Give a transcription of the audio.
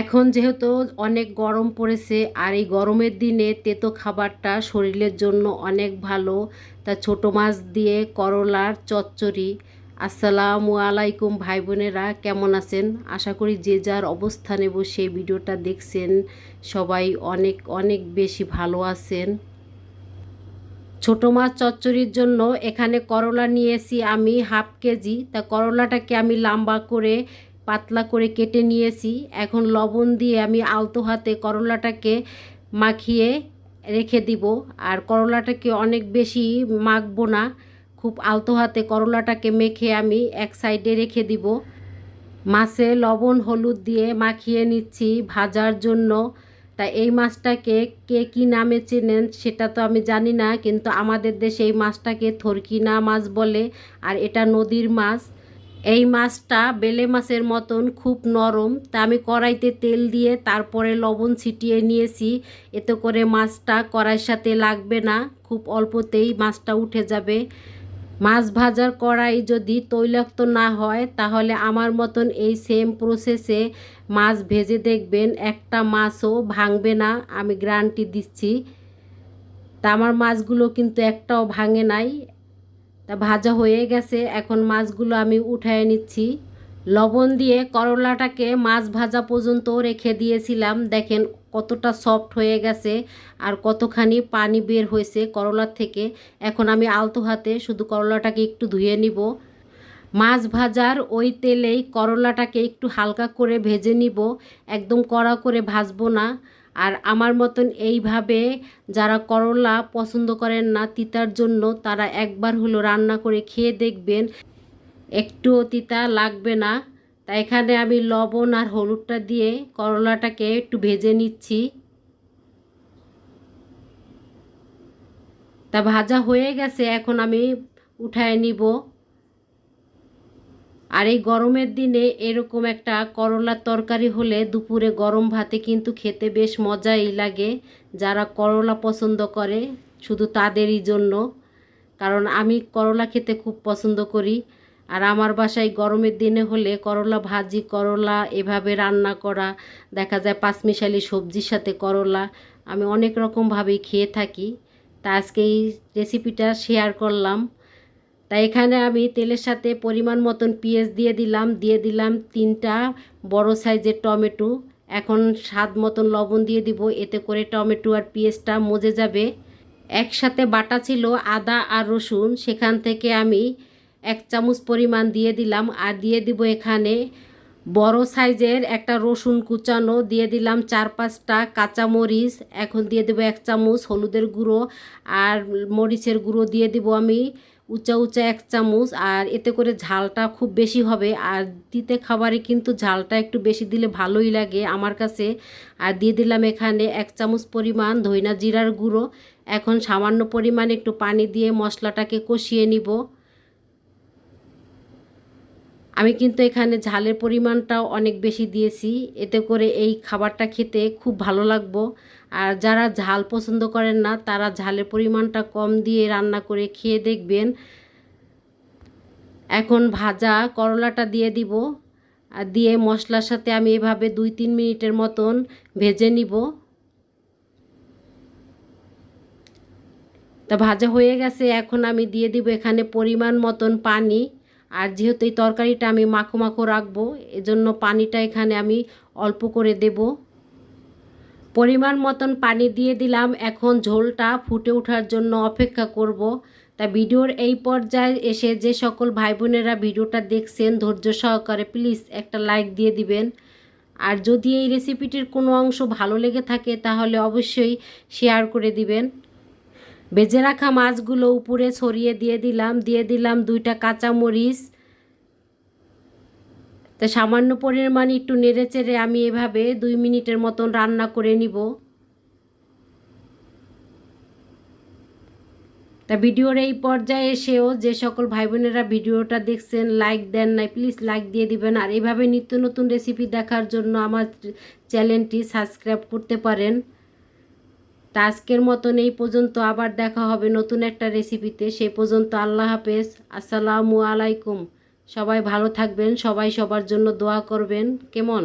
এখন যেহেতু অনেক গরম পড়েছে আর এই গরমের দিনে তেতো খাবারটা শরীরের জন্য অনেক ভালো। তা ছোট মাছ দিয়ে করলার চচ্চড়ি। আসসালামু আলাইকুম ভাই বোনেরা কেমন আছেন? আশা করি যে যার অবস্থানে বসে ভিডিওটা দেখছেন। সবাই অনেক অনেক বেশি ভালো আছেন। ছোট মাছ চচ্চড়ির জন্য এখানে করলা নিয়েছি আমি হাফ কেজি। তা করলাটাকে আমি লম্বা করে পাতলা করে কেটে নিয়েছি। এখন লবণ দিয়ে আমি আলতো হাতে করলাটাকে মাখিয়ে রেখে দিব। আর করলাটাকে অনেক বেশি মাখবো না। খুব আলতো হাতে করলাটাকে মেখে আমি এক সাইডে রেখে দিব। মাছে লবণ, হলুদ দিয়ে মাখিয়ে নিচ্ছি ভাজার জন্য। তা এই মাছটাকে কে কী নামে চেনেন সেটা তো আমি জানি না, কিন্তু আমাদের দেশে এই মাছটাকে থরকিনা মাছ বলে। আর এটা নদীর মাছ। এই মাছটা বেলে মাছের মতন খুব নরম। তা আমি কড়াইতে তেল দিয়ে তারপরে লবণ ছিটিয়ে নিয়েছি। এতে করে মাছটা কড়াইয়ের সাথে লাগবে না। খুব অল্পতেই মাছটা উঠে যাবে। মাছ ভাজার কড়াই যদি তৈলাক্ত না হয়, তাহলে আমার মতন এই সেম প্রসেসে মাছ ভেজে দেখবেন একটা মাছও ভাঙবে না। আমি গ্যারান্টি দিচ্ছি। তা আমার মাছগুলো কিন্তু একটাও ভাঙে নাই। তা ভাজা হয়ে গেছে। এখন মাছগুলো আমি উঠায় নিচ্ছি। লবণ দিয়ে করলাটাকে মাছ ভাজা পর্যন্ত রেখে দিয়েছিলাম। দেখেন কতটা সফট হয়ে গেছে আর কতখানি পানি বের হয়েছে করলার থেকে। এখন আমি আলতো হাতে শুধু করলাটাকে একটু ধুয়ে নিব। মাছ ভাজার ওই তেলেই করলাটাকে একটু হালকা করে ভেজে নিব। একদম কড়া করে ভাজবো না। আর আমার মতন এইভাবে যারা করলা পছন্দ করেন না তিতার জন্য, তারা একবার হলো রান্না করে খেয়ে দেখবেন। একটুও তিতা লাগবে না। তা এখানে আমি লবণ আর হলুদটা দিয়ে করলাটাকে একটু ভেজে নিচ্ছি। তা ভাজা হয়ে গেছে, এখন আমি উঠায় নিব। আর এই গরমের দিনে এরকম একটা করলার তরকারি হলে দুপুরে গরম ভাতে কিন্তু খেতে বেশ মজাই লাগে। যারা করলা পছন্দ করে, শুধু তাদেরই জন্য। কারণ আমি করলা খেতে খুব পছন্দ করি। আর আমার বাসায় গরমের দিনে হলে করলা ভাজি, করলা এভাবে রান্না করা, দেখা যায় পাঁচমিশালি সবজির সাথে করলা, আমি অনেক রকমভাবেই খেয়ে থাকি। তা আজকে এই রেসিপিটা শেয়ার করলাম। তাই এখানে আমি তেলের সাথে পরিমাণ মতন পেঁয়াজ দিয়ে দিলাম দিয়ে দিলাম তিনটা বড় সাইজের টমেটো। এখন স্বাদ মতন লবণ দিয়ে দিব, এতে করে টমেটো আর পেঁয়াজটা মজে যাবে। একসাথে বাটা ছিল আদা আর রসুন, সেখান থেকে আমি এক চামচ পরিমাণ দিয়ে দিলাম আর দিয়ে দিব এখানে বড় সাইজের একটা রসুন কুচানো, দিয়ে দিলাম চার পাঁচটা কাঁচা মরিচ এখন দিয়ে দেবো এক চামচ হলুদের গুঁড়ো আর মরিচের গুঁড়ো দিয়ে দিব আমি। উঁচা উঁচা এক চামচ আর এতে করে ঝালটা খুব বেশি হবে। আর দিতে খাবারে কিন্তু ঝালটা একটু বেশি দিলে ভালোই লাগে আমার কাছে। আর দিয়ে দিলাম এখানে এক চামচ পরিমাণ ধইনা জিরার গুঁড়ো। এখন সামান্য পরিমাণ একটু পানি দিয়ে মশলাটাকে কষিয়ে নিব। আমি কিন্তু এখানে ঝালের পরিমাণটাও অনেক বেশি দিয়েছি। এতে করে এই খাবারটা খেতে খুব ভালো লাগবো। আর যারা ঝাল পছন্দ করেন না, তারা ঝালের পরিমাণটা কম দিয়ে রান্না করে খেয়ে দেখবেন। এখন ভাজা করলাটা দিয়ে দিব। আর দিয়ে মশলার সাথে আমি এভাবে দুই তিন মিনিটের মতন ভেজে নিব। তা ভাজা হয়ে গেছে। এখন আমি দিয়ে দিব এখানে পরিমাণ মতন পানি। আর যেহেতু এই তরকারিটা আমি মাখো মাখো রাখব, এজন্য পানিটা এখানে আমি অল্প করে দেব। পরিমাণ মতন পানি দিয়ে দিলাম। এখন ঝোলটা ফুটে ওঠার জন্য অপেক্ষা করব। তা ভিডিওর এই পর্যায়ে এসে যে সকল ভাই বোনেরা ভিডিওটা দেখছেন, ধৈর্য সহকারে প্লিজ একটা লাইক দিয়ে দিবেন। আর যদি এই রেসিপিটির কোনো অংশ ভালো লেগে থাকে, তাহলে অবশ্যই শেয়ার করে দিবেন। বেজে রাখা মাছগুলো উপরে ছড়িয়ে দিয়ে দিলাম দিয়ে দিলাম দুইটা কাঁচা মরিচ তা সামান্য পরিমাণ একটু নেড়ে চেড়ে আমি এভাবে দুই মিনিটের মতন রান্না করে নিব। তা ভিডিওর এই পর্যায়ে এসেও যে সকল ভাই বোনেরা ভিডিওটা দেখছেন, লাইক দেন নাই, প্লিজ লাইক দিয়ে দিবেন। আর এভাবে নিত্য নতুন রেসিপি দেখার জন্য আমার চ্যানেলটি সাবস্ক্রাইব করতে পারেন। তা আজকের মতন এই পর্যন্ত। আবার দেখা হবে নতুন একটা রেসিপিতে সে পর্যন্ত আল্লাহ হাফেজ। আসসালামু আলাইকুম। সবাই ভালো থাকবেন, সবাই সবার জন্য দোয়া করবেন। কেমন?